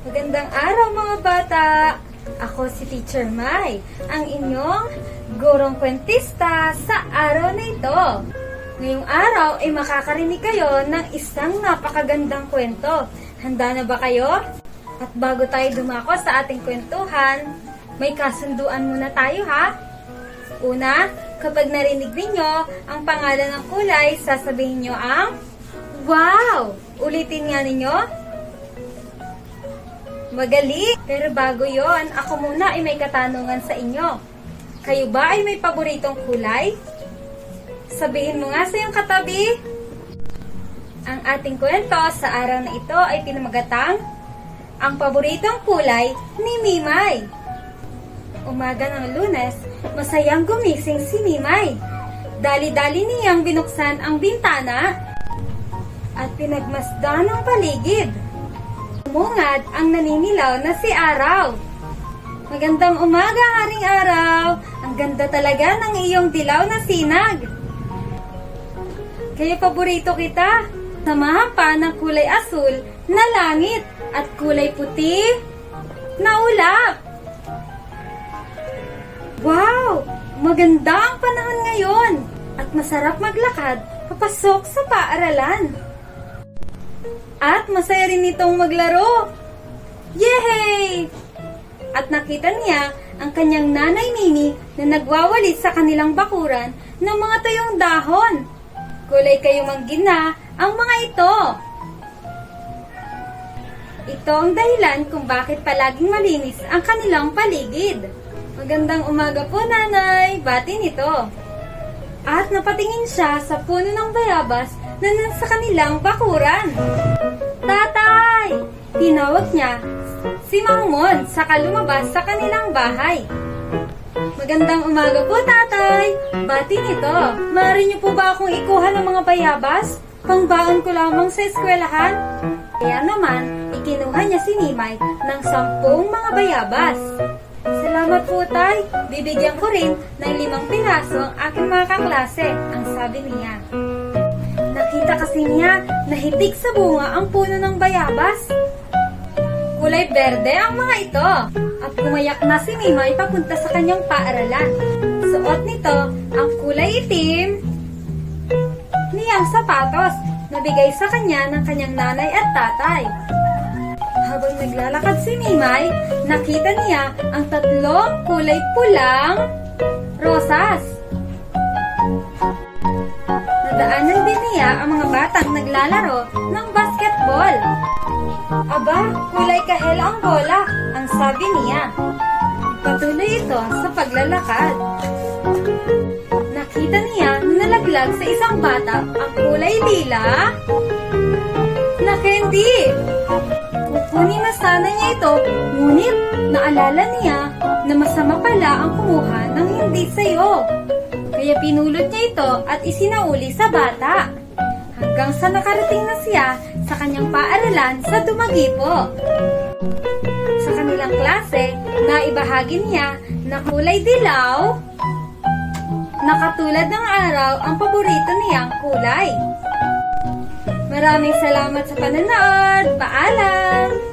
Magandang araw mga bata! Ako si Teacher Mai, ang inyong gurong kwentista sa araw na ito. Ngayong araw ay makakarinig kayo ng isang napakagandang kwento. Handa na ba kayo? At bago tayo dumako sa ating kwentuhan, may kasunduan muna tayo ha? Una, kapag narinig ninyo ang pangalan ng kulay, sasabihin nyo ang Wow! Ulitin nga ninyo. Magaling! Pero bago yon, ako muna ay may katanungan sa inyo. Kayo ba ay may paboritong kulay? Sabihin mo nga sa iyong katabi. Ang ating kwento sa araw na ito ay pinamagatang Ang paboritong kulay ni Mimay. Umaga ng lunes, masayang gumising si Mimay. Dali-dali niyang binuksan ang bintana at pinagmasdan ang paligid. Umungad ang naninilaw na si Araw. Magandang umaga, Haring Araw. Ang ganda talaga ng iyong dilaw na sinag. Kaya paborito kita. Samahan pa ng kulay asul na langit at kulay puti na ulap. Wow! Maganda ang panahon ngayon at masarap maglakad papasok sa paaralan. At masaya rin itong maglaro. Yehey! At nakita niya ang kanyang nanay Mimi na nagwawalis sa kanilang bakuran ng mga tuyong dahon. Kulay kayong manggina ang mga ito. Ito ang dahilan kung bakit palaging malinis ang kanilang paligid. Magandang umaga po, nanay. Bati nito. At napatingin siya sa puno ng bayabas na nasa kanilang bakuran. Tatay! Tinawag niya si Mangmon sa lumabas sa kanilang bahay. Magandang umaga po, tatay. Bati nito. Maaari niyo po ba akong ikuha ng mga bayabas? Pangbaon ko lamang sa eskwelahan. Kaya naman, ikinuha niya si Nimay ng sampung mga bayabas. Salamat po, tay. Bibigyan ko rin ng limang piraso ang aking mga kaklase, ang sabi niya. Nakita kasi niya na sa bunga ang puno ng bayabas. Kulay berde ang mga ito. At gumayak na si Mimay papunta sa kanyang paaralan. Suot nito ang kulay itim niyang sapatos na bigay sa kanya ng kanyang nanay at tatay. Habang naglalakad si Mimay, nakita niya ang tatlong kulay pulang rosas. Nadaanan niya ang mga batang naglalaro ng basketball. Aba, kulay kahel ang bola, ang sabi niya. Patuloy ito sa paglalakad. Nakita niya na nalaglag sa isang bata ang kulay lila na candy. Kukunin na sana niya ito, ngunit naalala niya na masama pala ang kumuha ng hindi sayo. Kaya pinulot niya ito at isinauli sa bata. Hanggang sa nakarating na siya sa kanyang paaralan sa Dumagipo. Sa kanilang klase, naibahagi niya na kulay dilaw na katulad ng araw ang paborito niyang kulay. Maraming salamat sa panonood. Paalam!